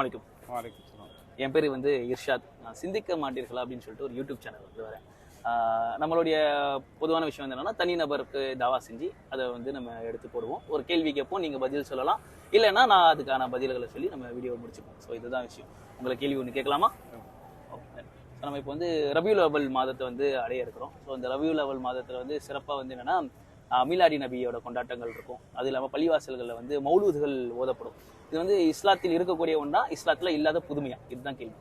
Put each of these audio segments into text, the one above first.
அலைக்கும். வலைக்கும் சலாம். என் பேர் வந்து இர்ஷாத். நான் சிந்திக்க மாட்டீர்களா அப்படின்னு சொல்லிட்டு ஒரு யூடியூப் சேனல் வந்து வரேன். நம்மளுடைய பொதுவான விஷயம் என்னன்னா தனிநபருக்கு தாவா செஞ்சு அதை வந்து நம்ம எடுத்து போடுவோம். ஒரு கேள்வி கேட்போம் நீங்கள் பதில் சொல்லலாம். இல்லைன்னா நான் அதுக்கான பதில்களை சொல்லி நம்ம வீடியோ முடிச்சுப்போம். ஸோ இதுதான் விஷயம். உங்களை கேள்வி ஒன்று கேட்கலாமா? ஸோ நம்ம இப்போ வந்து ரபியுல் அவல் மாதத்தை வந்து அடைய இருக்கிறோம். ஸோ இந்த ரபியுல் அவல் மாதத்தில் வந்து சிறப்பாக வந்து என்னன்னா மீலாடி நபியோட கொண்டாட்டங்கள் இருக்கும். அது இல்லாமல் பள்ளிவாசல்களில் வந்து மௌலூதுகள் ஓதப்படும். இது வந்து இஸ்லாத்தில் இருக்கக்கூடிய ஒன்றா இஸ்லாத்தில் இல்லாத புதுமையா? இதுதான் கேள்வி.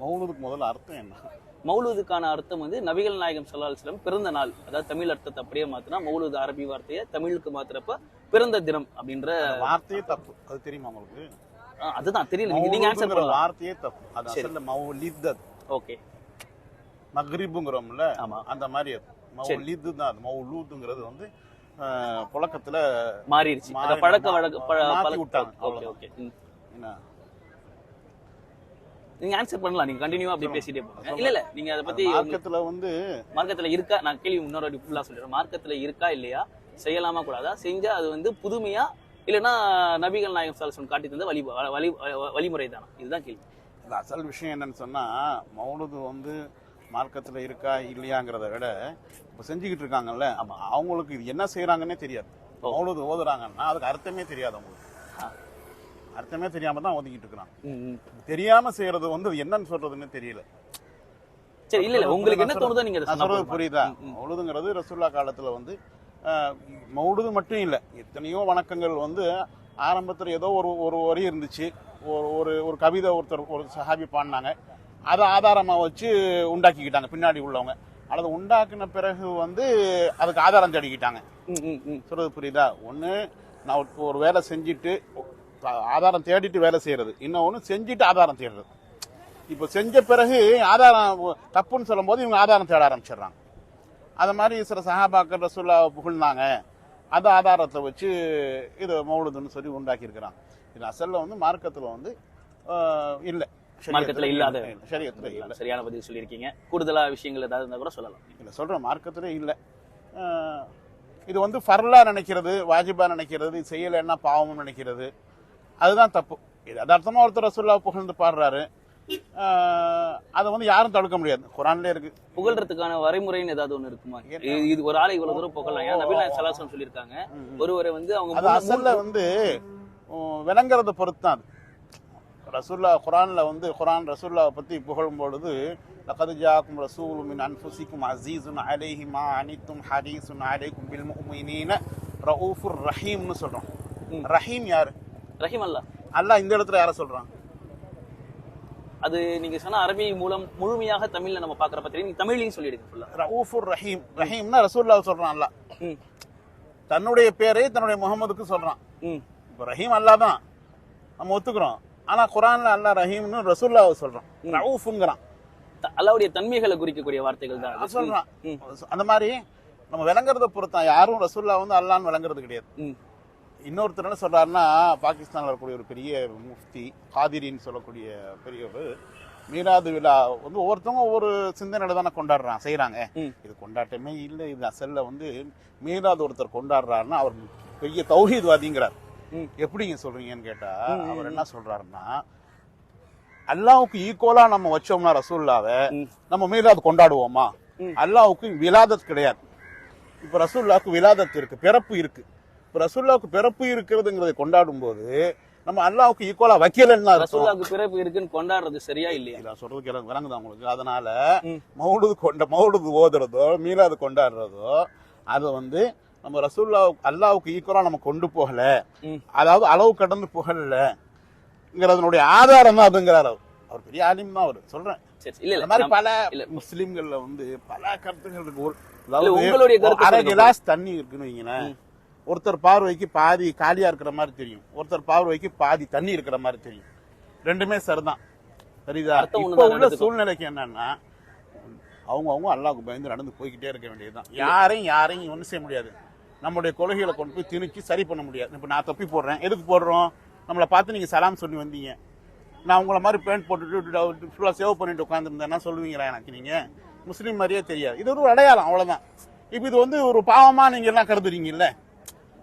மௌலுதுக்கு முதல்ல அர்த்தம் என்ன? மௌலூதுக்கான அர்த்தம் வந்து நபிகள் நாயகம் வஸல்லம் பிறந்த நாள். அதாவது தமிழ் அர்த்தத்தை அப்படியே மாத்தினா மௌலூது அரபி வார்த்தையை தமிழுக்கு மாத்துறப்ப பிறந்த தினம் அப்படின்ற வார்த்தையே தப்பு. அது தெரியுமா உங்களுக்கு? அதுதான் தெரியல. நீங்க ஆன்சர் பண்ணலாம். வார்த்தையே தப்பு. அது. அசல்ல மௌலித் ஓகே. மக்ரிபுங்கிறோம்ல ஆமா. அந்த மாதிரி மௌலிது தான் மௌலூதுங்கிறது வந்து புழக்கத்துல மாறிடுச்சு பழக்க வழக்க விட்டாங்க, ஓகே. ஓகே. என்ன? நீங்க ஆன்சர் பண்ணலாம். நீங்க கண்டினியூவா அப்படி பேசிட்டே போங்க. இல்ல இல்ல. நீங்க அதை பத்தி மார்க்கத்துல வந்து மார்க்கத்துல இருக்கா? நான் கேள்வி இன்னொரு வாட்டி ஃபுல்லா சொல்லிடுறேன். மார்க்கத்துல இருக்கா இல்லையா? செய்யலாமா கூடாதா? செஞ்சா அது வந்து புதுமையா இல்லைன்னா நபிகள் நாயகம் சாலசன் காட்டி தந்த வழி வழி வழிமுறை தானா இதுதான் கேள்வி. அசல் விஷயம் என்னன்னு சொன்னா மௌலுது வந்து மார்க்கத்துல இருக்கா இல்லையாங்கிறத விட இப்ப செஞ்சுக்கிட்டு இருக்காங்கல்ல ஆமா. அவங்களுக்கு இது என்ன செய்யறாங்கன்னே தெரியாது. மௌலுது ஓதுறாங்கன்னா அதுக்கு அர்த்தமே தெரியாது அவங்களுக்கு. அர்த்தமே தெரியாம தான் ஒதுக்கிட்டு இருக்கிறாங்க ம், ம். தெரியாம செய்யறது வந்து அது என்னன்னு சொல்றதுன்னு தெரியல சரி இல்ல இல்ல உங்களுக்கு என்ன தோணுதோ நீங்க அதை நான் சொன்னா சொல்றது போதும். புரியுதா. மௌலுதுங்கிறது ரசூல்லா காலத்துல வந்து மௌலுது மட்டும் இல்ல எத்தனையோ வணக்கங்கள் வந்து ஆரம்பத்துல ஏதோ ஒரு ஒரு வரி இருந்துச்சு ஒரு ஒரு ஒரு கவிதை ஒருத்தர் ஒரு சஹாபி பாடினாங்க அதை ஆதாரமா வச்சு உண்டாக்கிக்கிட்டாங்க. பின்னாடி உள்ளவங்க. அல்லது உண்டாக்குன பிறகு வந்து அதுக்கு ஆதாரம் தேடிக்கிட்டாங்க. ம், ம், ம். சொல்றது புரியுதா? ஒண்ணு நான் ஒரு- வேலை செஞ்சுட்டு ஆதாரம் தேடிட்டு வேலை செய்யறது. இன்னொன்னு செஞ்சுட்டு ஆதாரம் தேடுறது. இப்போ செஞ்ச பிறகு ஆதாரம் தப்புன்னு சொல்லும்போது இவங்க ஆதாரம் தேட ஆரம்பிச்சிடுறாங்க. அது மாதிரி சில சஹாபாக்கள் ரசூல்லா புகழ்ந்தாங்க. அந்த ஆதாரத்தை வச்சு இது மௌலுதுன்னு சொல்லி உண்டாக்கி இருக்கிறாங்க இது அசல்ல வந்து மார்க்கத்துல வந்து இல்ல. மார்க்கத்துல இல்லாத சரியத்துல இல்ல சரியான பதில் சொல்லியிருக்கீங்க. கூடுதலா விஷயங்கள் ஏதாவது இருந்தா கூட சொல்லலாம். இல்ல சொல்றேன். மார்க்கத்திலே இல்ல. இது வந்து ஃபர்லா நினைக்கிறது வாஜிபா நினைக்கிறது செய்யலைன்னா பாவம்னு நினைக்கிறது. அதுதான் தப்பு. இது யதார்த்தமா ஒருத்தர் ரசூல்லா புகழ்ந்து பாடுறாரு. அதை வந்து யாரும் தடுக்க முடியாது. குரான்ல இருக்கு. புகழ்றதுக்கான வரைமுறைன்னு ஏதாவது ஒண்ணு இருக்குமா? இது- ஒரு ஆளை இவ்வளவு தூரம் புகழலாம். ஏன்னா சலாசம் சொல்லியிருக்காங்க. ஒருவரை வந்து அவங்க அசல்ல வந்து விளங்குறத பொறுத்து தான் அது. ரசூல்லா குரான்ல வந்து குரான் ரசூல்லாவை பத்தி புகழும் பொழுது லகது ஜாக்கும் ரசூலு மின் அன்ஃபுசிக்கும் அசீசுன் அலைஹி மா அனித்தும் ஹரீசுன் அலைக்கும் பில் முஃமினீன ரഊஃபுர் ரஹீம்னு சொல்றோம். ம். ரஹீம் யாரு? ரஹீம் அல்லா. அல்லாஹ் இந்த இடத்துல யார சொல்றான் அது நீங்க சொன்ன அரபி மூலம் முழுமையாக தமிழ்ல நம்ம பாக்குற பத்திரிகை நீங்க தமிழ்லையும் சொல்லிடுங்க ரഊஃபுர் ரஹீம். ரஹீம்னா ரசூல்லாவை சொல்றான் அல்லாஹ். ம். தன்னுடைய பேரை தன்னுடைய முகமதுக்கு சொல்றான். ம். இப்போ ரஹீம் அல்லாஹ் தான். நம்ம ஒத்துக்கிறோம். ஆனா குரான்ல அல்லாஹ் ரஹீம்னு ரசூல்லாவை சொல்றான். ரഊஃபுங்கிறான் த- அல்லாவுடைய தன்மைகளை குறிக்கக்கூடிய வார்த்தைகள் தான். ம். அந்த மாதிரி நம்ம விளங்குறத பொறுத்தான். யாரும் ரசூல்லா வந்து அல்லான்னு விளங்குறது கிடையாது. இன்னொருத்தர் என்ன சொல்றாருன்னா பாகிஸ்தான்ல இருக்கக்கூடிய ஒரு பெரிய முஃப்தி காதிரின்னு சொல்லக்கூடிய பெரியவர் மீராது விழா வந்து ஒவ்வொருத்தவங்க ஒவ்வொரு சிந்தனையில தானே கொண்டாடுறான் செய்யறாங்க ம். இது கொண்டாட்டமே இல்லை இது அசல்ல வந்து மீராது ஒருத்தர் கொண்டாடுறாருன்னா அவர் பெரிய தௌஹீத்வாதிங்கிறார். எப்படிங்க சொல்றீங்கன்னு கேட்டா அவர் என்ன சொல்றாருன்னா அல்லாவுக்கு ஈக்குவலா நம்ம வச்சோம்னா ரசூல்லாவை. நம்ம மீராது கொண்டாடுவோமா. அல்லாவுக்கு விலாதத் கிடையாது இப்ப ரசூல்லாவுக்கு விலாதத் இருக்கு பிறப்பு இருக்கு இப்ப ரசூல்லாவுக்கு பிறப்பு இருக்கிறதுங்கிறதை கொண்டாடும் போது நம்ம அல்லாவுக்கு ஈக்குவலா வைக்கலன்னு. ரசூல்லாவுக்கு பிறப்பு இருக்குன்னு கொண்டாடுறது சரியா இல்லையா இல்ல சொல்றதுக்கு எனக்கு விளங்குதா உங்களுக்கு அதனால ம். மௌலுது கொண்ட மௌலுது ஓதுறதோ மீலாது கொண்டாடுறதோ அது வந்து நம்ம ரசூல்லா அல்லாவுக்கு ஈக்குவலா நம்ம கொண்டு போகல. அதாவது அளவு கடந்து புகழலங்கிறதனுடைய ஆதாரம் தான் அதுங்கிறார் அவர் அவர் பெரிய ஆலிம் தான் அவர். சொல்றேன். இல்ல மாதிரி பல. முஸ்லிம்கள்ல வந்து பல கருத்துகள் இருக்கு. அரை தண்ணி இருக்குன்னு வைங்களேன். ஒருத்தர் பார்வைக்கு பாதி காலியா இருக்கிற மாதிரி தெரியும். ஒருத்தர் பார்வைக்கு பாதி தண்ணி இருக்கிற மாதிரி தெரியும். ரெண்டுமே சரிதான். சரிதா? இப்ப உள்ள. சூழ்நிலைக்கு என்னன்னா அவங்க அவங்க அல்லாஹ்வுக்கு பயந்து நடந்து போய்கிட்டே இருக்க வேண்டியதுதான். யாரையும் யாரையும் ஒன்றும் செய்ய முடியாது. நம்முடைய கொள்கைகளை கொண்டு போய் திணிச்சு சரி பண்ண முடியாது. இப்ப நான் தப்பி போடுறேன். எதுக்கு போடுறோம்? நம்மளை பார்த்து நீங்க சலாம் சொல்லி வந்தீங்க. நான் உங்களை மாதிரி பேண்ட் போட்டுட்டு ஃபுல்லாக சேவ் பண்ணிட்டு உட்காந்துருந்தேன்னா சொல்லுவீங்களா எனக்கு நீங்க? முஸ்லீம் மாதிரியே தெரியாது. இது ஒரு அடையாளம் அவ்வளவுதான். இப்போ இது வந்து ஒரு பாவமா நீங்க எல்லாம் கருதுறீங்கல்ல?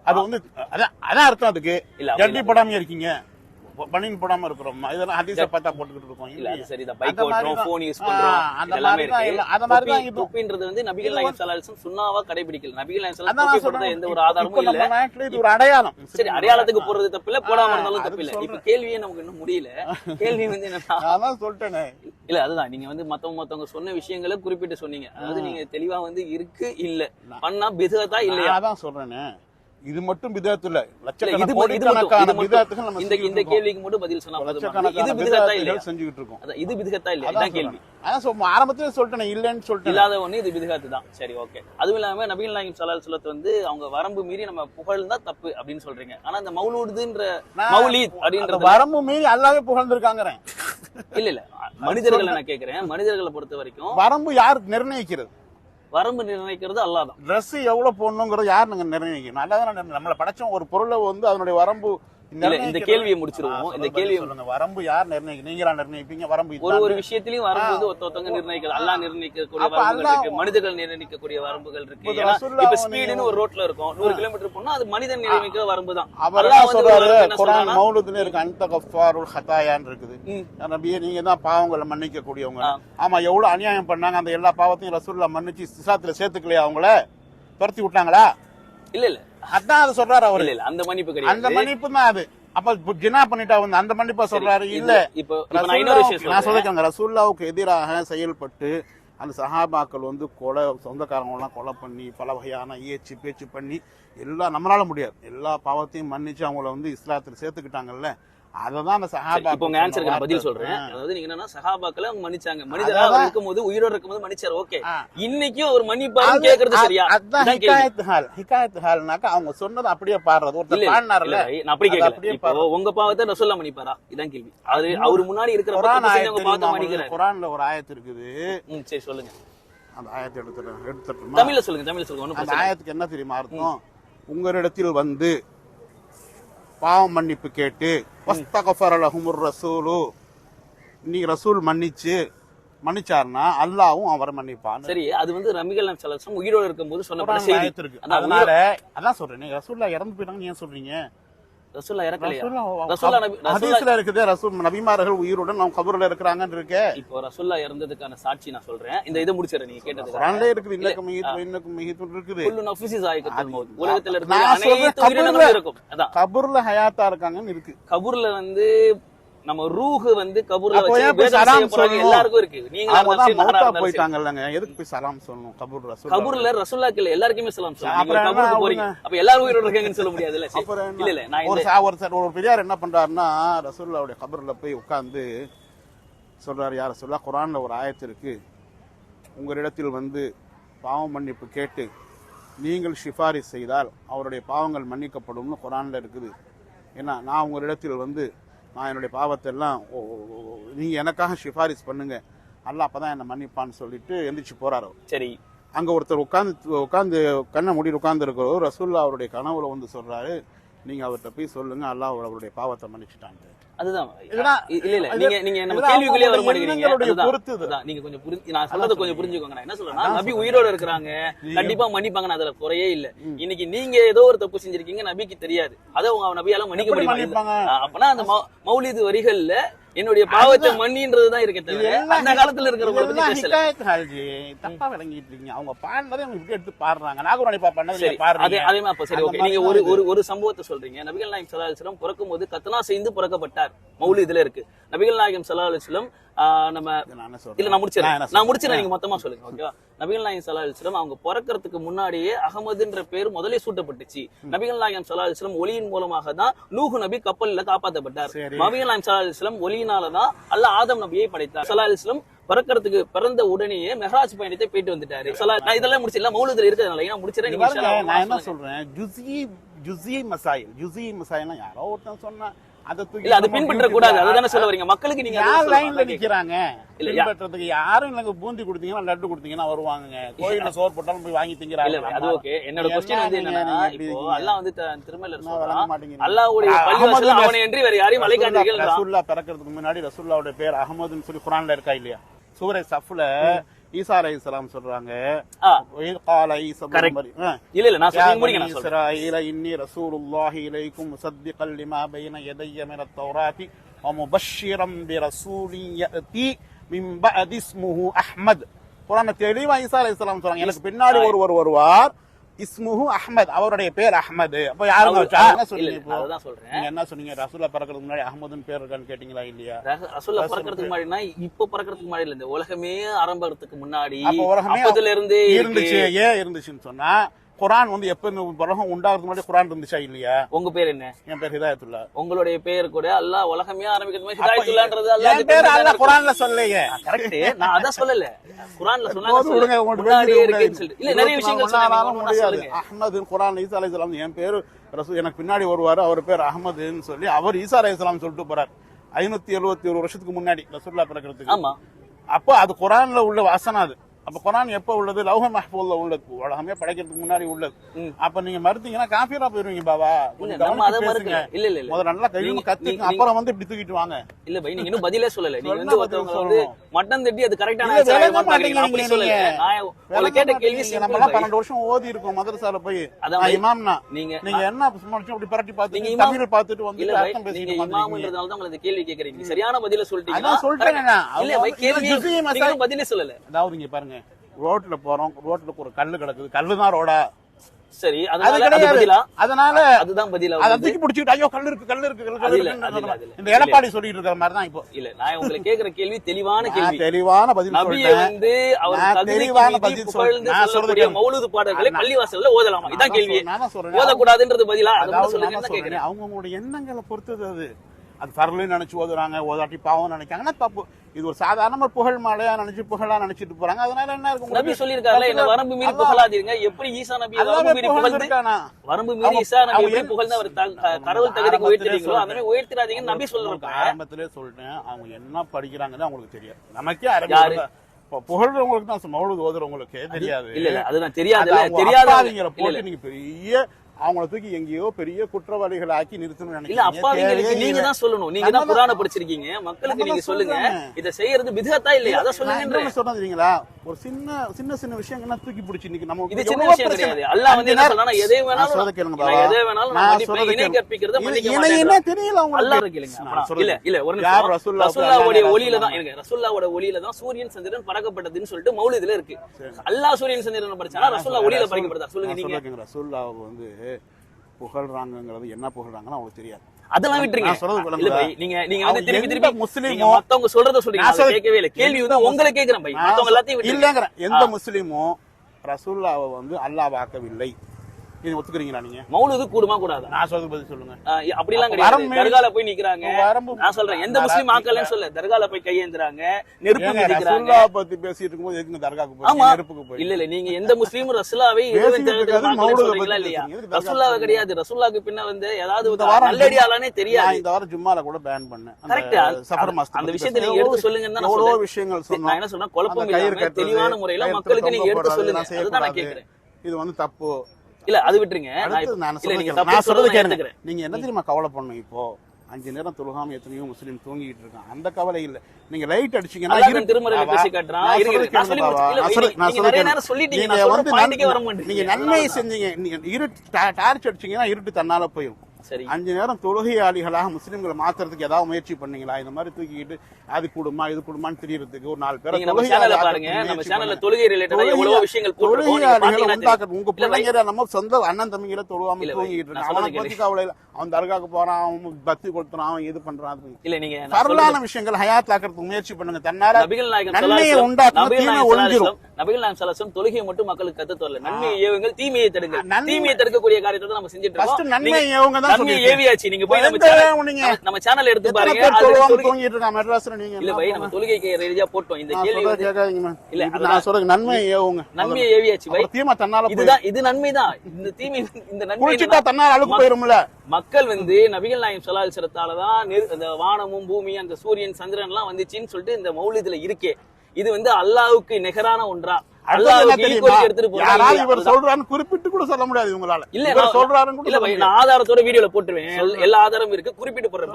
அது வந்து அதான் அதான் அர்த்தம் அதுக்கு. ஜட்டி போடாம இருக்கீங்க. ப- பனியன் போடாம இருக்கிறோம். இதெல்லாம் ஹதீஸ பார்த்தா போட்டுக்கிட்டு இருக்கோம். இல்ல அது. சரிதான் பைக் ஓட்டுறோம் தான். போன் யூஸ் பண்றோம். அந்த மாதிரி தான் அந்த மாதிரி தான் இது. தொப்பின்றது வந்து நபிகள் நாயகம் ஸல்லல்லாஹு சுண்ணாவா கடைபிடிக்கல. நபிகள் நாயகம் ஸல்லல்லாஹு போடுறது சொல்றேன். எந்த ஒரு இப்ப ஆதாரமும் இல்ல. நம்ம நாட்டுல இது ஒரு அடையாளம். சரி அடையாளத்துக்கு போடுறது தப்பு இல்ல போடாம இருந்தாலும் தப்பு இல்ல. இப்ப. கேள்வியே நமக்கு இன்னும் முடியல. கேள்வி வந்து என்னன்னா அதான் சொல்லிட்டேனே. இல்ல அதுதான். நீங்க வந்து மத்தவங்க மத்தவங்க சொன்ன விஷயங்களை குறிப்பிட்டு சொன்னீங்க. அதாவது நீங்க தெளிவா வந்து இருக்கு இல்ல. பண்ணா பிதகத்தா இல்லையா? அதான் சொல்றேனே. இது மட்டும் விதத்து இல்ல இல்ல, இது லட்சக்கணக்கான இந்த. கேள்விக்கு மட்டும் பதில் சொன்னா? இது இல்லையா? விதத்துகள் செஞ்சுக்கிட்டு இருக்கோம். இது பிதகத்தா இல்லையா? அதான் இதான் கேள்வி. அதான் ஆரம்பத்திலே சொல்லிட்டேனே இல்லைன்னு சொல்லிட்டேன். இல்லாத ஒண்ணு இது பிதகத்து தான். சரி ஓகே அதுவும் இல்லாம நபிகள் நாயகம் சலால் சொல்லத்து வந்து அவங்க வரம்பு மீறி நம்ம புகழ்ந்தா தப்பு அப்படின்னு சொல்றீங்க. ஆனா இந்த மௌலூதுன்ற நான் மௌலீத் அந்த அப்படின்றது வரம்பு மீறி அல்லாவே புகழ்ந்திருக்காங்கிறேன். இல்ல இல்ல. மனிதர்களை நான் கேக்குறேன். மனிதர்களை பொறுத்த வரைக்கும் வரம்பு யார் நிர்ணயிக்கிறது? வரம்பு நிர்ணயிக்கிறது அல்லாதான். ட்ரெஸ் எவ்வளவு போடணுங்கிறது யார் நாங்க நிர்ணயிக்கணும்? அல்லாதான் நம்மளை படைச்சோம் ஒரு பொருளை வந்து அதனுடைய வரம்பு இந்த கேள்வியை முடிச்சிருவோம். இந்த கேள்வி வரம்பு யார் நிர்ணயிக்க நீங்களா நிர்ணயிப்பீங்க? வரம்பு ஒரு ஒரு. விஷயத்திலயும் வரம்பு வந்து ஒருத்த ஒருத்தவங்க நிர்ணயிக்கிறது அல்லாஹ் நிர்ணயிக்கக்கூடிய வரம்புகள் இருக்கு. மனிதர்கள் நிர்ணயிக்கக்கூடிய வரம்புகள் இருக்கு. இப்ப ஸ்பீடுன்னு ஒரு ரோட்ல இருக்கும். நூறு கிலோமீட்டர் போனா அது மனிதன் நிர்ணயிக்கிற வரம்பு தான். அவர் சொல்றாரு? குரான்? மௌலுதுல இருக்கு. அந்த கஃபாருல் ஹதாயான்னு இருக்குது. நபியே நீங்க தான் பாவங்களை மன்னிக்க கூடியவங்க. ஆமா எவ்வளவு அநியாயம் பண்ணாங்க? அந்த எல்லா பாவத்தையும் ரசூல்லா மன்னிச்சு இஸ்லாத்துல சேர்த்துக்கலையா அவங்கள? துரத்தி விட்டாங்களா? இல்ல இல்ல. அதான் அது சொல்றாரு அவரு. இல்ல அந்த மன்னிப்பு அந்த கிடையாது. மன்னிப்பு தான் அது. அப்ப ஜினா பண்ணிட்டா வந்து அந்த மன்னிப்பா சொல்றாரு. இல்ல. இப்போ நான் விஷயம் ரசூல்லாவுக்கு- எதிராக செயல்பட்டு அந்த சஹாபாக்கள் வந்து கொலை சொந்தக்காரங்க எல்லாம் கொலை பண்ணி பல வகையான ஏச்சு பேச்சு பண்ணி எல்லாம் நம்மளால முடியாது. எல்லா பாவத்தையும் மன்னிச்சு அவங்கள வந்து இஸ்லாத்துல சேர்த்துக்கிட்டாங்கல்ல. அததான் அந்த சஹாபா இப்போ உங்க ஆன்சருக்கு நான் பதில் சொல்றேன். அதாவது நீங்க என்னன்னா சஹாபாக்களை அவங்க மன்னிச்சாங்க. மனிதரா. இருக்கும்போது உயிரோட இருக்கும்போது மன்னிச்சாரு. ஓகே. ஆ. இன்னைக்கும் ஒரு மன்னிப்பாரு கேக்குறது சரியா? அதான். ஹிகாயத் ஹால் ஹிகாயத் ஹால்னாக்கா அவங்க சொன்னது அப்படியே பாடுறது. ஒருத்தர் பாடினார்ல நான் அப்படி கேட்கல இப்போ உங்க பாவத்தை ரசூல்லா மன்னிப்பாரா? இதான் கேள்வி. அது அவரு முன்னாடி இருக்கிற குரான் ஆயத்து தெரியுமா மன்னிக்கிறாரு? குரான்ல ஒரு ஆயத்து இருக்குது. ம் சரி சொல்லுங்க. அந்த ஆயத்தை எடுத்துட்டு எடுத்துட்டுமா? தமிழ்ல சொல்லுங்க தமிழ்ல சொல்லுங்க. ஒண்ணும் அந்த. ஆயத்துக்கு என்ன தெரியுமா அர்த்தம்? உங்களிடத்தில் வந்து பாவம் மன்னிப்பு கேட்டு வஸ்தகஃபரலஹுமுர் ரசூலு. நீ ரசூல் மன்னிச்சு. மன்னிச்சாருன்னா அல்லாவும் அவரை மன்னிப்பான். சரி அது வந்து ரமிகள் சலசம் உயிரோட இருக்கும்போது குரான்ல செய்தி. அதனால அதான் சொல்றேன் நீங்க ரசூல்லா இறந்து போயிட்டாங்க ஏன் சொல்றீங்க? ரசூல்லா இறக்கலையா? ரசூல்லா நபி ஹதீஸ்ல இருக்குது ரசூல் நபிமார்கள் உயிருடன் நம்ம கபூர்ல இருக்கிறாங்கன்னு இருக்கே. இப்போ ரசூல்லா இறந்ததுக்கான சாட்சி நான் சொல்றேன். இந்த இதை முடிச்சிடறேன் நீங்க கேட்டதுக்கு குரான்ல இருக்குது குல்லு நஃபிஸி மௌத் உலகத்துல நான் சொல்றேன், அனைத்து உயிரினங்களும் இருக்கும். அதான். கபூர்ல ஹயாத்தா இருக்காங்கன்னு இருக்கு. கபூர்ல வந்து நம்ம ரூஹ் வந்து கபூர்ல வச்சு சொல்லணும்? எல்லாருக்கும் இருக்கு. நீங்க போயிட்டாங்கல்லங்க. எதுக்கு போய் சலாம் சொல்லணும்? கபூர் ரசூல் கபூர்ல ரசூல்லாக்கு இல்ல எல்லாருக்குமே சலாம் என்ன கபூருக்கு போறீங்க? அப்ப எல்லாரும் உயிரோட இருக்காங்கன்னு சொல்ல. அப்புறம் என்ன? இல்ல இல்ல நான் ஒரு ஒரு சார் ஒரு பெரியார் என்ன பண்றாருன்னா ரசூல்லாவுடைய கபர்ல போய் உட்கார்ந்து சொல்றாரு யார் சொல்லா குரான்ல ஒரு ஆயத்து இருக்கு. உங்களிடத்தில் வந்து பாவம் மன்னிப்பு கேட்டு நீங்கள் சிபாரிஸ் செய்தால் அவருடைய பாவங்கள் மன்னிக்கப்படும்னு குரான்ல இருக்குது. ஏன்னா நான் உங்களிடத்தில் வந்து நான் என்னுடைய பாவத்தை எல்லாம் ஓ, ஓ, ஓ, நீங்க எனக்காக சிபாரிஸ் பண்ணுங்க. அல்லாஹ் அப்பதான் என்ன மன்னிப்பான்னு சொல்லிட்டு எந்திரிச்சு போறாரு. சரி. அங்க ஒருத்தர் உட்கார்ந்து உட்கார்ந்து கண்ணை மூடி உட்கார்ந்து இருக்கிறவர் ரசூல்லா அவருடைய கனவுல வந்து சொல்றாரு. நீங்க அவர்கிட்ட போய் சொல்லுங்க அல்லாஹ் அவருடைய பாவத்தை மன்னிச்சுட்டாங்க அதுதான். இல்ல இல்ல. நீங்க நீங்க நம்ம கேள்விக்குள்ளே வர மாட்டேங்கிறீங்க அதுதான். நீங்க கொஞ்சம் புரிஞ்சு நான் சொல்றத கொஞ்சம் புரிஞ்சுக்கோங்க நான் என்ன சொல்றேன்னா நபி உயிரோட இருக்கிறாங்க. கண்டிப்பா மன்னிப்பாங்க அதுல குறையே இல்ல. இன்னைக்கு நீங்க ஏதோ ஒரு தப்பு செஞ்சிருக்கீங்க நபிக்கு தெரியாது. அதை உங்க நபியால மன்னிக்க முடியுமா? அப்பனா அந்த மௌலிது வரிகள்ல என்னுடைய பாவத்தை மன்னின்றதுதான் இருக்க இது தவிர எல்லாம் அந்த காலத்துல. தப்பா விளங்கிட்டு இருக்கீங்க அவங்க பாடினதை அவங்க இப்படி எடுத்து பாடுறாங்க. நாகூர் சரி பாடுறீங்க. அதே மாதிரி ஓகே. நீங்க தான் ஒரு. ஒரு ஒரு சம்பவத்தை சொல்றீங்க. நபிகள் நாயகம் சல்லா அலிஸ்லாம் பிறக்கும் போது கத்னா செய்து பிறக்கப்பட்டார். மௌலி இதுல இருக்கு. நபிகள் நாயகம் சல்லா அலிஸ்லாம் நம்ம இல்ல நான் முடிச்சிடறேன். என்ன நான் முடிச்சிடறேன். நீங்க மொத்தமா சொல்லுங்க ஓகேவா நபிகள் நாயகம் சல்லா அலிஸ்லாம் அவங்க பிறக்கறதுக்கு முன்னாடியே அகமதுன்ற பேர் முதலே சூட்டப்பட்டுச்சு. நபிகள் நாயகம் சல்லா அலிஸ்லாம் ஒளியின் மூலமாக தான் நூஹு நபி கப்பல்ல காப்பாற்றப்பட்டார். நபிகள் நாயகம் சல்லா அலிஸ்லாம் ஒளியினால தான் அல்லாஹ் ஆதம் நபியை படைத்தார். சல்லா அலிஸ்லாம் பிறக்கறதுக்கு பிறந்த உடனேயே மெஹராஜ் பயணத்தை போயிட்டு வந்துட்டாரு. நான் இதெல்லாம் முடிச்சிடல மௌலூதுல இருக்கிறதுனால. நான் முடிச்சிடறேன் நீங்க நான் என்ன. சொல்றேன்? ஜுசி ஜுசி மசாயில். ஜுசி மசாயில்னா யாரோ ஒருத்தன் சொன்னா இல்ல அது பின்பற்ற கூடாது அதுதானே சொல்ல வரீங்க. மக்களுக்கு நீங்க யார். லைன்ல. நிக்கிறாங்க? பின்பற்றதுக்கு யாரும் இல்லைங்க பூந்தி கொடுத்தீங்கன்னா லட்டு கொடுத்தீங்கன்னா வருவாங்க கோயில்ல சோறு போட்டாலும் போய் வாங்கி திங்கிறாங்க. அது ஓகே. என்னோட என்ன கொஸ்டின் வந்து என்னன்னா இப்போ? அல்லாஹ் வந்து த- திருமலையில நான் விளங்க சொல்றான். அல்லாஹ்வுடைய பள்ளிவாசல் அவனை என்று வேற யாரையும் மலைக்காதீர்கள் ரசூல்லா பிறக்கிறதுக்கு முன்னாடி ரசூல்லாவுடைய பேர் அகமதுன்னு சொல்லி குரான்ல இருக்கா இல்லையா? சூரை சஃப்ல ஈசா அலைஹிஸ்ஸலாம் சொல்றாங்க ஆ, "வஇத் கால ஈசா இப்னு Correct. மரி- ஆ. இல்ல இல்ல நான் يا சொல்லி முடிங்க بني நான் சொல்றேன் إسرائيل إني رسول الله إليكم مصدقا لما بين يدي من التوراة ومبشرا برسول يأتي من بعد اسمه أحمد குரான் தெளிவா ஈசா அலைஹிஸ்ஸலாம் சொல்றாங்க எனக்கு பின்னாடி ஒருவர் வருவார் இஸ்முஹு அஹ்மத் அவருடைய பேர் அஹ்மது. அப்ப யாருங்க வச்சா என்ன சொன்னீங்க அதுதான் சொல்றேன். நீங்க என்ன சொன்னீங்க? ரசூலா பிறக்கிறதுக்கு முன்னாடி அஹ்மதுன்னு பேர் இருக்கான்னு கேட்டீங்களா இல்லையா? ரச- ரசூல்லா பிறக்கிறதுக்கு முன்னாடினா இப்ப பிறக்கிறதுக்கு முன்னாடி இல்ல இந்த உலகமே ஆரம்பறதுக்கு முன்னாடி அப்ப உலகமே இருந்தே இருந்துச்சு. ஏன் இருந்துச்சுன்னு சொன்னா குரான் வந்து எப்ப இந்த உலகம் உண்டாகிறதுக்கு முன்னாடி குரான் இருந்துச்சா இல்லையா? உங்க பேர் என்ன? என் பேர் ஹிதாயத்துல்லா. உங்களுடைய பேர் கூட அல்லாஹ் உலகமே ஆரம்பிக்கிறது மாதிரி ஹிதாயத்துல்லான்றது பேர் அல்ல. குரான்ல சொல்லலையே. கரெக்ட் நான் அதான் சொல்லல. குரான்ல சொன்னாங்க முன்னாடியே இருக்குன்னு சொல்லிட்டு. இல்ல நிறைய விஷயங்கள் சொன்னாங்க அஹ்மது குரான் ஈசா அலைஹிஸ்ஸலாம் என் பேரு ரசூ எனக்கு பின்னாடி வருவாரு அவர் பேர் அஹ்மதுன்னு சொல்லி அவர் ஈசா அலைஹிஸ்ஸலாம் சொல்லிட்டு போறார். ஐநூத்தி எழுபத்தி ஒரு வருஷத்துக்கு முன்னாடி ரசூல்லா பிறக்கிறதுக்கு. ஆமா. அப்போ அது குரான்ல உள்ள வசனம் அது. அப்ப குரான் எப்ப உள்ளது? லௌஹ மஹ்பூல்ல உள்ளது. உலகமே படைக்கிறதுக்கு முன்னாடி உள்ளது. அப்ப நீங்க மறுத்தீங்கன்னா காஃபிரா போயிருவீங்க பாபா. இல்ல இல்ல முதல்ல நல்லா கத்துங்க நீங்க- அப்புறம் வந்து இப்படி தூக்கிட்டு வாங்க. இல்ல பை நீங்க இன்னும் பதிலே சொல்லல. நீங்க வந்து ஒருத்தவங்க வந்து. மட்டன் தட்டி அது கரெக்டான அப்படி சொல்லல. நான் கேட்ட கேள்வி நம்ம எல்லாம் பை. பன்னெண்டு வருஷம் ஓதி இருக்கோம் மதரசால போய். அதான். இமாம்னா. நீங்க நீங்க என்ன முடிச்சு அப்படி பரட்டி இமாம் தமிழ் பார்த்துட்டு வந்து அர்த்தம் பேசிட்டு. இமாம்ன்றதுனால தான் உங்களை இந்த கேள்வி கேக்குறீங்க சரியான பதில சொல்லிட்டீங்கன்னா அதான் சொல்லிட்டேன். இல்ல பை கேள்வி பதிலே சொல்லல. அதாவது இங்க பாருங்க. ரோட்ல போறோம் ரோட்ல ஒரு கல்லு கிடக்குது. கல்லு தான் ரோடா. சரி அது அதனால அதுதான் பதிலா அதை தூக்கி பிடிச்சிட்டு ஐயோ கல்லு இருக்கு கல்லு இருக்கு சொல்றேன். அது இல்ல. இந்த எடப்பாடி சொல்லிட்டு இருக்கிற மாதிரி தான் இப்போ. இல்ல நான் உங்களை கேக்குற கேள்வி தெளிவான கேள்வி. தெளிவான பதில் சொல்லிட்டேன் வந்து அவர் தெளிவான பதில் சொல்றேன். நான் சொல்றது மௌலூது பாடல்களை பள்ளிவாசல்ல ஓதலாமா? இதான் கேள்வி. நான் சொல்றேன். ஓதக்கூடாதுன்றது பதிலா. அது சொல்லுங்க சொல்றேன். கேக்குறேன் அவங்கவுங்களுடைய எண்ணங்களை பொறுத்தது அது. அது பரலுன்னு நினைச்சு ஓதுறாங்க ஓதாட்டி பாவம் நினைக்காங்கன்னா தப்பு. இது ஒரு சாதாரண புகழ் மாலையா நினைச்சு புகழா நினைச்சிட்டு போறாங்க. அதனால என்ன இருக்கு நபி? சொல்லியிருக்காருல என்ன வரம்பு மீறி புகழாதீங்க எப்படி ஈசா நபி வரம்பு மீறி புகழ்ந்து? வரம்பு மீறி ஈசா நபி எப்படி புகழ்ந்து? அவர் கடவுள் தகுதிக்கு உயர்த்திட்டீங்களோ அந்த மாதிரி. உயர்த்திடாதீங்கன்னு நபி சொல்லிருக்காங்க ஆரம்பத்திலே சொல்லிட்டேன் அவங்க என்ன படிக்கிறாங்கன்னு அவங்களுக்கு தெரியாது நமக்கே? அரபி புகழ்றவங்களுக்கு தான் மௌலுது ஓதுறவங்களுக்கு தெரியாது. இல்ல இல்ல அது நான் தெரியாது அது அவங்க தெரியாத அப்பாவிங்களை இல்ல இல்ல. போட்டு நீங்க பெரிய அவங்கள தூக்கி எங்கேயோ பெரிய குற்றவாளிகள் ஆக்கி நிறுத்தணும்னு தேவையே நீங்க. தான் சொல்லணும். நீங்க தான் குரானை படிச்சிருக்கீங்க. மக்களுக்கு நீங்க சொல்லுங்க. இத செய்யறது பிதத்தா இல்லையா? அத சொல்றது தெரியுங்களா ஒரு சின்ன சின்ன சின்ன விஷயங்கள்லாம் தூக்கி பிடிச்சி இன்னைக்கு நம்ம இது சின்ன விஷயம். கிடையாது. அல்லாஹ் வந்து என்ன நேரம் எதை வேணாலும் சொல்றதை கேளுங்க பாபா. எதை வேணாலும் நான் சொல்றதை இணை. கற்பிக்கிறத மன்னிக்க மாட்டேன் என்ன தெரியல அல்லாஹ் உங்களுக்கு கேளுங்க இல்ல இல்ல ஒரு நிமிஷம். ரசூல்லா சொன்னாங்க? ஒளியில தான் எனக்கு ரசூல்லாவோட ஒளியில தான் சூரியன் சந்திரன் பறக்கப்பட்டதுன்னு சொல்லிட்டு மௌலிதுல இருக்கு. அல்லாஹ் சூரியன் சந்திரன் படிச்சானா? ரசூல்லா ஒளியில பறக்கப்படுதா? சொல்லுங்க நீங்க. ரசூல்லாவை வந்து புகழ்றாங்கங்கிறது என்ன புகழ்றாங்கன்னு அவங்களுக்கு தெரியாது. அதெல்லாம் விட்டுருங்க. சொல்றது நீங்க நீங்க வந்து திருப்பி திருப்பி முஸ்லிமோ- மத்தவங்க சொல்றத சொல்றீங்க. கேட்கவே இல்ல. கேள்வி வந்து உங்களை கேக்குறேன் பை. மத்தவங்க எல்லாத்தையும் விட்டுருங்க. இல்லங்கிற எந்த முஸ்லீமும் ரசூல்லாவை வந்து அல்லாஹ் ஆக்கவில்லை. இது ஒத்துக்கிறீங்களா நீங்க? மௌலுது கூடுமா கூடாதா? நான் சொல்றது பதில் சொல்லுங்க. அப்படிலாம் அப்ப கிடையாது. தர்கால போய் நிக்கிறாங்க. நான் சொல்றேன் எந்த முஸ்லீம் ஆக்கலன்னு சொல்ல தர்கால போய் கையேந்துறாங்க நெருப்பு மிதிக்கிறாங்க. ரசூல்லா பத்தி பேசிட்டு இருக்கும்போது எதுக்கு தர்காக்கு போய் நெருப்புக்கு போய்? இல்ல இல்ல நீங்க எந்த முஸ்லீமும் மௌலூத சொல்றீங்களா இல்லையா? ரசூல்லாவை தர்கா கிடையாது. ரசூல்லாக்கு பின்ன வந்து ஏதாவது நான் தெரியாது. இந்த வாரம் ஜும்மால கூட பேன் பண்ணேன். கரெக்ட் சஃபர் மாசத்துல அந்த விஷயத்தை. நீங்க எடுத்து சொல்லுங்கன்னு தான் நான் சொல்றேன். விஷயங்கள் நான் சொன்னோம். என்ன சொன்னா குழப்பம் இல்லாம தெளிவான முறையில மக்களுக்கு நீங்க எடுத்து சொல்லுங்க. அதுதான் நான். கேக்குறேன். இது வந்து தப்பு. இல்ல அது விட்டுருங்க நான் சொல்றது. எடுத்துக்கிறேன் நீங்க என்ன தெரியுமா கவலை பண்ணணும் இப்போ அஞ்சு நேரம் தொழுகாம எத்தனையோ முஸ்லீம் தூங்கிட்டு இருக்கான் அந்த கவலை இல்ல நீங்க லைட் அடிச்சீங்கன்னா நீங்க நான் நிறைய சொல்றது நேரம் கேளுங்க. சொல்லிட்டீங்க. நீங்க நான் சொல்ற வந்து பாயிண்ட்டுக்கே நன்- வர மாட்டீங்க. நீங்க நன்மை செஞ்சீங்க நீங்க இருட்டு டார்ச் அடிச்சீங்கன்னா இருட்டு தன்னால போயிடும் சரி. அஞ்சு நேரம் தொழுகையாளிகளாக முஸ்லிம்களை மாத்துறதுக்கு ஏதாவது முயற்சி பண்ணீங்களா? இந்த மாதிரி தூக்கிக்கிட்டு அது கூடுமா இது கூடுமான்னு தெரியறதுக்கு ஒரு நாலு பேரை தொழுகையாளிகளை உண்டாக்குறது உங்க பிள்ளைங்க நம்ம சொந்த அண்ணன் தம்பிகளை தொழுவாம தூங்கிட்டு இருக்கான். அவனை பத்தி கவலை அவன் தர்காக்கு போறான் அவன் பக்தி கொடுத்துறான் அவன் இது பண்றான். இல்ல நீங்க பரவலான விஷயங்கள் ஹயாத் ஆக்கிறதுக்கு முயற்சி பண்ணுங்க. தன்னால நன்மையை நாயகம் ஒழிஞ்சிரும். நபிகள் ஸல்லல்லாஹு அலைஹி தொழுகையை மட்டும் மக்களுக்கு கத்து தரல. நன்மையை ஏவுங்கள் தீமையை தடுங்க நன்மை- தீமையை தடுக்கக்கூடிய காரியத்தை நம்ம செஞ்சுட்டு இருக்கோம். ஏவியாச்சு நீங்க போய் நம்ம சேனல்? நம்ம- சேனல் எடுத்து பாருங்க தூங்கிட்டு மெட்ராஸ்ல நீங்க இல்ல பை? நம்ம தொழுகைக்கு ரீதியா போட்டோம் இந்த கேள்வி. இல்ல. நான் ஏவுங்க ஏவியாச்சு பை தீமை தன்னால. இதுதான் இது நன்மைதான் இந்த தீமை இந்த நன்மை குளிச்சுட்டா தன்னால அழுக்கு போயிரும்ல மக்கள் வந்து நபிகள் நாயம் சலால் சிரத்தால தான் இந்த வானமும் பூமி அந்த சூரியன் சந்திரன் எல்லாம் வந்துச்சுன்னு சொல்லிட்டு இந்த மௌலிதுல இருக்கே இது வந்து அல்லாஹ்வுக்கு நிகரான ஒன்றா யாராவது? இவர் அதுதான். சொல்றாருன்னு குறிப்பிட்டு கூட சொல்ல முடியாது இவங்களால. இல்ல சொல்றாருன்னு கூட இல்ல ஆதாரத்தோட வீடியோல போட்டுருவேன். எல்லா- ஆதாரமும் இருக்கு. குறிப்பிட்டு போடுறேன்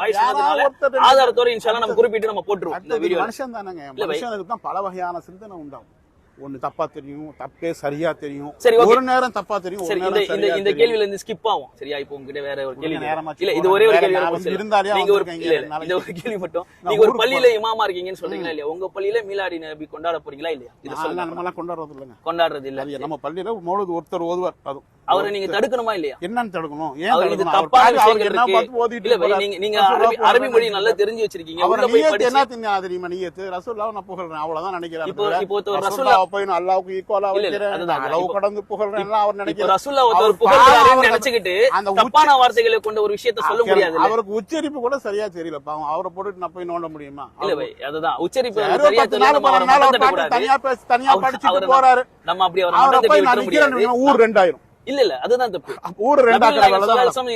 ஆதாரத்தோட இன்ஷால்லா நம்ம குறிப்பிட்டு நம்ம போட்டுருவோம் மனுஷன் தானேங்க. மனுஷனுக்கு தான் பல வகையான சிந்தனை உண்டாகும். ஒண்ணு தப்பா தெரியும் தப்பே சரியா தெரியும். சரி. ஒரு நேரம் தப்பா தெரியும் சரி இந்த நேரம் இந்த இந்த கேள்வியில இருந்து ஸ்கிப் ஆகும் சரியா இப்போ உங்ககிட்ட வேற ஒரு கேள்வி நேரமாச்சு இல்ல இது ஒரே ஒரு கேள்வி. இருந்தாலே நீங்க ஒரு. இந்த ஒரு கேள்வி மட்டும். நீங்க ஒரு பள்ளியில இமாமா இருக்கீங்கன்னு சொல்றீங்களா இல்லையா? உங்க பள்ளியில மீலாடி நபி கொண்டாட போறீங்களா இல்லையா? இத நான் சொல்லுங்க. நம்மலாம் கொண்டாடுறது இல்லைங்க. கொண்டாடுறது இல்ல. நம்ம பள்ளியில மௌலூத் ஒருத்தர் ஓதுவார். அது அவரை நீங்க தடுக்கணுமா இல்லையா? என்னன்னு தடுக்கணும். ஏன் இது தப்பான விஷயங்கள் இருக்கு. இல்ல. நீங்க நீங்க அரபி மொழி நல்லா தெரிஞ்சு வச்சிருக்கீங்க. அவர் உள்ள போய் படிச்சு என்ன தெரியுமா நியத்து? ரசூல்லாவை நான் புகழ்றேன். அவ்வளவுதான் நினைக்கிறாரு. இப்போ- இப்போ ஒருத்தர் ரசூலுல்லாவை போய் அல்லாவுக்கு ஈக்குவலா வைக்கிறேன். அளவு கடந்து புகழ்றேன் அவர் ரசூல்லா புகழ்றாருன்னு பாவம் நினைச்சுக்கிட்டு அந்த தப்பான வார்த்தைகளை கொண்ட ஒரு விஷயத்த சொல்ல முடியாது? அவருக்கு உச்சரிப்பு கூட சரியா தெரியல. பாவம் அவரை போட்டுட்டு நான் போய் நோண்ட முடியுமா? இல்ல பை அதுதான். உச்சரிப்பு சரியா தெரியல பாட்டு. தனியா பேசி தனியா படிச்சுட்டு போறாரு. நம்ம அப்படி அவரை போய் நான் நிக்கிறேன் ஊர் ரெண்டாயிரம். இல்ல இல்ல அதுதான் தப்பு. ஊர்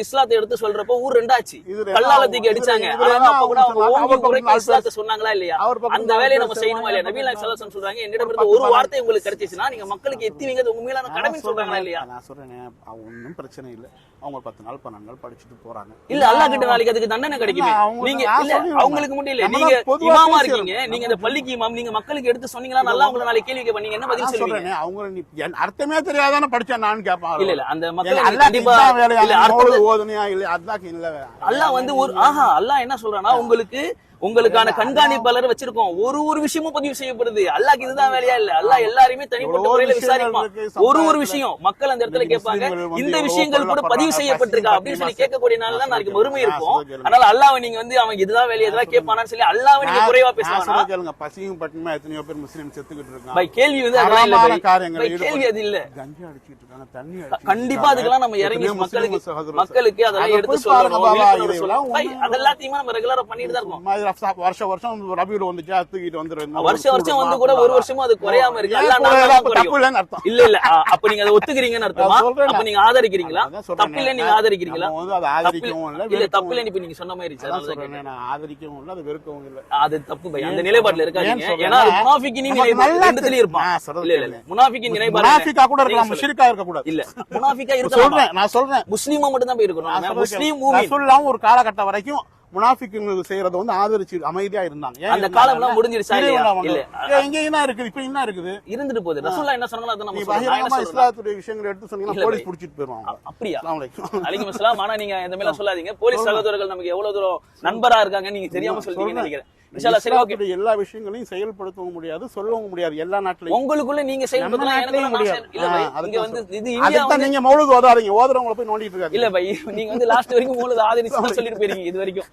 இஸ்லாத்தை எடுத்து சொல்றப்போ ஊர் ரெண்டாச்சு. கல்லால தூக்கி அடிச்சாங்க. அப்ப கூட அவங்க இஸ்லாத்தை சொன்னாங்களா இல்லையா? அந்த வேலையை நம்ம செய்யணுமா இல்லையா? அலைஹி வஸல்லம் சொல்றாங்க என்னிடம் ஒரு இருந்து வார்த்தை உங்களுக்கு கிடைச்சிச்சுன்னா நீங்க மக்களுக்கு எத்தி வைங்க உங்க மீதான கடமைன்னு சொல்றாங்களா இல்லையா? நான் சொல்றேனே ஒன்றும் பிரச்சனை இல்லை. அவங்க பத்து நாள் பன்னெண்டு நாள் படிச்சுட்டு போறாங்க. இல்ல அல்லாஹ் கிட்ட நாளைக்கு அதுக்கு தண்டனை கிடைக்குமே. நீங்க இல்ல. அவங்களுக்கு மட்டும் இல்ல நீங்க இமாமா. இருக்கீங்க நீங்க இந்த பள்ளிக்கு இமாம் நீங்க மக்களுக்கு எடுத்து சொன்னீங்களா நல்லா உங்களை நாளைக்கு கேள்வி நீங்க என்ன பதில் சொல்றேனே அவங்க அர்த்தமே தெரியாதானே படிச்சேன் நான் கேட்பான். இல்ல இல்ல அந்த அல்லாஹ் கண்டிப்பா இல்ல அல்லாஹ் வந்து ஒரு ஆஹா அல்லாஹ் என்ன சொல்றானா உங்களுக்கு உங்களுக்கான கண்காணிப்பாளர் வச்சிருக்கோம். ஒரு ஒரு விஷயமும் பதிவு செய்யப்படுது. அல்லாஹ்க்கு இதுதான் வேலையா இல்ல. அல்லாஹ் எல்லாரையுமே தனிப்பட்ட முறையில விசாரிப்பான். ஒரு ஒரு. விஷயம் மக்கள் அந்த இடத்துல கேட்பாங்க. இந்த விஷயங்கள் கூட பதிவு செய்யப்பட்டிருக்கா அப்படின்னு சொல்லி கேட்கக்கூடிய நாள் தான் நாளைக்கு. மறுமை இருக்கும். அதனால அல்லாஹ் நீங்க வந்து அவன் இதுதான் வேலையை இதெல்லாம் கேட்பானான்னு சொல்லி அல்லாஹ் நீங்க குறைவா சொல்ல கேளுங்க. பசியும் பட்டினியுமா எத்தனையோ பேர் முஸ்லீம் செத்துக்கிட்டு இருக்காங்க. கேள்வி வந்து அதெல்லாம் இல்ல. காரியங்களை கேள்வி அது இல்ல. கஞ்சா அடிச்சிட்டு இருக்காங்க தண்ணி அடிச்சிட்டு கண்டிப்பா. அதுக்கெல்லாம் நம்ம இறங்கி மக்களுக்கு மக்களுக்கு அதெல்லாம் அதை எடுத்து சொல்லணும். பாபா, விழிப்புணர்வு இதெல்லாம் சொல்லணும். பை, ஒண்ணும் அது எல்லாத்தையுமே நம்ம ரெகுலரா பண்ணிட்டு தான் இருக்கோம். வருஷம் வருஷம் வருஷம் ரபியுல வந்துச்சா தூக்கிட்டு வந்துரும். வருஷம் வருஷம் வந்து கூட ஒரு வருஷமா அது குறையாம இருக்கு. தப்பு இல்லைன்னு அர்த்தம். இல்ல இல்ல அப்ப நீங்க அதை ஒத்துக்கிறீங்கன்னு அர்த்தமா? அப்ப நீங்க ஆதரிக்கிறீங்களா? சொல்றேனே. தப்பில்ல நீங்க ஆதரிக்கிறீங்களா? அதை தப்பு ஆதரிக்கவும் இல்லை இல்ல வெறுக்கவும் தப்பில்ல இப்ப நீங்க சொன்ன மாதிரி சார் சொல்றேனே. நான் ஆதரிக்கவும் இல்லை அதை வெறுக்கவும் இல்லை. அது தப்பு பை அந்த நிலைப்பாட்டுல? இருக்காதீங்க. ஏன் ஏன்னா அது? முனாஃபிக்கின் நிலைப்பாடு இருப்பான். இல்ல இல்ல இல்ல. முனாஃபிக்கின் நிலைப்பாடு முனாஃபிக்கா கூட இருக்கலாம். முஷ்ரிக்கா இருக்க கூடாது இல்ல முனாஃபிக்கா நான் இருக்கலாம் சொல்றேன். நான் சொல்றேன். முஸ்லீமா மட்டும் தான் போய் இருக்கணும். முஸ்லீம் ரசூலுல்லாஹ் ஒரு காலகட்டம் வரைக்கும் முனாஃபிக்குகள் செய்யறத வந்து ஆதரிச்சு அமைதியா இருந்தாங்க. அந்த இருந்தாங்கன்னா, காலம்லாம் முடிஞ்சிருச்சா இங்க என்ன இருக்குது? இப்ப என்ன இருக்குது? இருந்துட்டு போகுது. ரசூல்லா என்ன சொன்னாங்களோ அதை நம்ம பகிரங்கமா இஸ்லாத்துடைய விஷயங்களை எடுத்து சொன்னீங்கன்னா போலீஸ். புடிச்சிட்டு போயிருவாங்க. அப்படியா? அலைக்கும். அஸ்லாம் ஆனா நீங்க இந்த மாதிரி சொல்லாதீங்க. போலீஸ் சகோதரர்கள் நமக்கு எவ்வளவு தூரம் நண்பரா இருக்காங்க நீங்க தெரியாம சொல்றீங்கன்னு நினைக்கிறேன். எல்லா விஷயங்களையும் செயல்படுத்தவும் முடியாது சொல்லவும் முடியாது எல்லா நாட்டிலையும். உங்களுக்குள்ள நீங்க செயல்படுத்தலாம். முடியாது. நீங்க மௌலுது ஓதாதீங்க ஓதுறவங்களை போய் நோண்டிட்டு இருக்காங்க இல்ல பை நீங்க வந்து லாஸ்ட் வரைக்கும் உங்களுக்கு ஆதரிச்சு சொல்லிட்டு போயிருக்கீங்க இது வரைக்கும்.